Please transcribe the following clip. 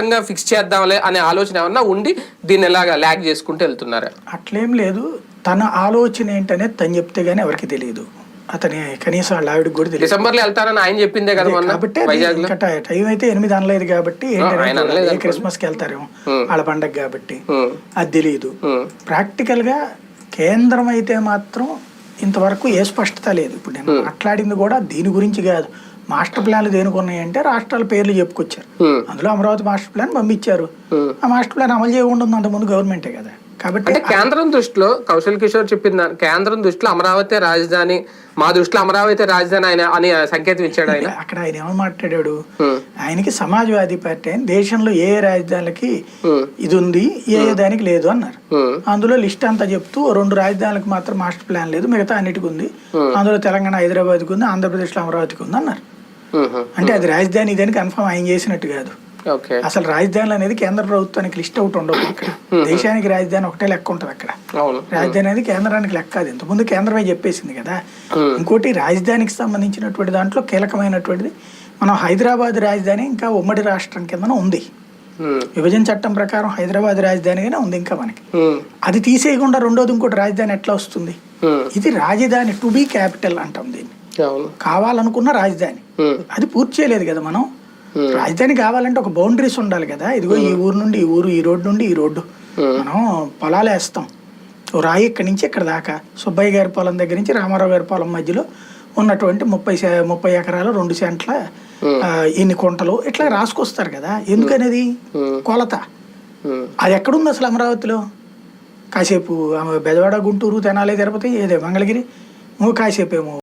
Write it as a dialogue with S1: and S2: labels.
S1: Fix చేద్దాంలే అనే ఆలోచన ఏమన్నా ఉండి దీన్ని ఎలాగా ల్యాగ్ చేసుకుంటూ వెళ్తున్నారా?
S2: అట్లేం లేదు. తన ఆలోచన ఏంటనేది తను చెప్తే గానీ ఎవరికి తెలియదు. అతని కనీసం వాళ్ళ ఆవిడకి కూడా తెలియదు.
S1: డిసెంబర్లో వెళ్తానని ఆయన చెప్పిందే కదా మొన్న
S2: కాబట్టి వైజాగ్లో టై- అయితే ఎనిమిది అనలేదు కాబట్టి. క్రిస్మస్కి వెళ్తారేమో వాళ్ళ పండగ కాబట్టి అది తెలియదు ప్రాక్టికల్గా కేంద్రం అయితే మాత్రం ఇంతవరకు ఏ స్పష్టత లేదు. ఇప్పుడు నేను మాట్లాడింది కూడా దీని గురించి కాదు. మాస్టర్ ప్లాన్లు దేనికి ఉన్నాయంటే రాష్ట్రాల పేర్లు చెప్పుకొచ్చారు. అందులో అమరావతి మాస్టర్ ప్లాన్ పంపించారు. ఆ మాస్టర్ ప్లాన్ అమలు చేయకుండా ఉంది అంతకుముందు గవర్నమెంటే కదా. కాబట్టి
S1: కేంద్రం దృష్టిలో కౌశల్ కిషోర్ చెప్పిన దాని- కేంద్రం దృష్టిలో అమరావతి రాజధాని మా దృష్టిలో అమరావతి రాజధాని ఆయన అని సంకేతం ఇచ్చాడు ఆయన.
S2: అక్కడ ఆయన ఏమని మాట్లాడాడు? ఆయనకి సమాజ్వాదీ పార్టీ అని దేశంలో ఏ
S1: ఉమ్,
S2: ఇది ఉంది ఏ దానికి లేదు అన్నారు. అందులో లిస్ట్ అంతా చెప్తూ రెండు రాజధానులకు మాత్రం మాస్టర్ ప్లాన్ లేదు మిగతా అన్నిటికి ఉంది. అందులో తెలంగాణ హైదరాబాద్కి ఉంది ఆంధ్రప్రదేశ్లో అమరావతికి ఉంది అన్నారు. అంటే అది రాజధాని ఇదని కన్ఫర్మ్ ఆయన చేసినట్టు కాదు. అసలు రాజధానులు అనేది కేంద్ర ప్రభుత్వానికి లిస్ట్ అవుట్ ఉండవు ఇక్కడ. దేశానికి రాజధాని ఒకటే లెక్క ఉంటుంది అక్కడ. రాజధాని అనేది కేంద్రానికి లెక్క అది ఇంతకుముందు కేంద్రమే చెప్పేసింది కదా. ఇంకోటి రాజధానికి సంబంధించినటువంటి దాంట్లో కీలకమైనటువంటిది మనం హైదరాబాద్ రాజధాని ఇంకా ఉమ్మడి రాష్ట్రం కిందన ఉంది. విభజన చట్టం ప్రకారం హైదరాబాద్ రాజధానిగానే ఉంది ఇంకా మనకి. అది తీసేయకుండా రెండోది ఇంకోటి రాజధాని ఎట్లా వస్తుంది? ఇది రాజధాని టు బీ క్యాపిటల్ అంటాం దీన్ని. కావాలనుకున్న రాజధాని. అది పూర్తి చేయలేదు కదా మనం? రాజధాని కావాలంటే ఒక బౌండరీస్ ఉండాలి కదా? ఇదిగో ఈ ఊరు నుండి ఈ ఊరు ఈ రోడ్డు నుండి ఈ రోడ్డు. మనం పొలాలు వేస్తాం. రాయి ఇక్కడి నుంచి ఇక్కడ దాకా. సుబ్బయ్య గారి పొలం దగ్గర నుంచి రామారావు గారి పొలం మధ్యలో ఉన్నటువంటి ముప్పై ముప్పై ఎకరాలు రెండు సెంట్ల ఆ, ఇన్ని కుంటలు ఇట్లా రాసుకొస్తారు కదా? ఎందుకనేది? కొలత. అది ఎక్కడుంది అసలు అమరావతిలో? కాసేపు ఆ, బెజవాడ గుంటూరు తెనాలి తిరుపతి ఏదే మంగళగిరి? కాసేపు ఏమో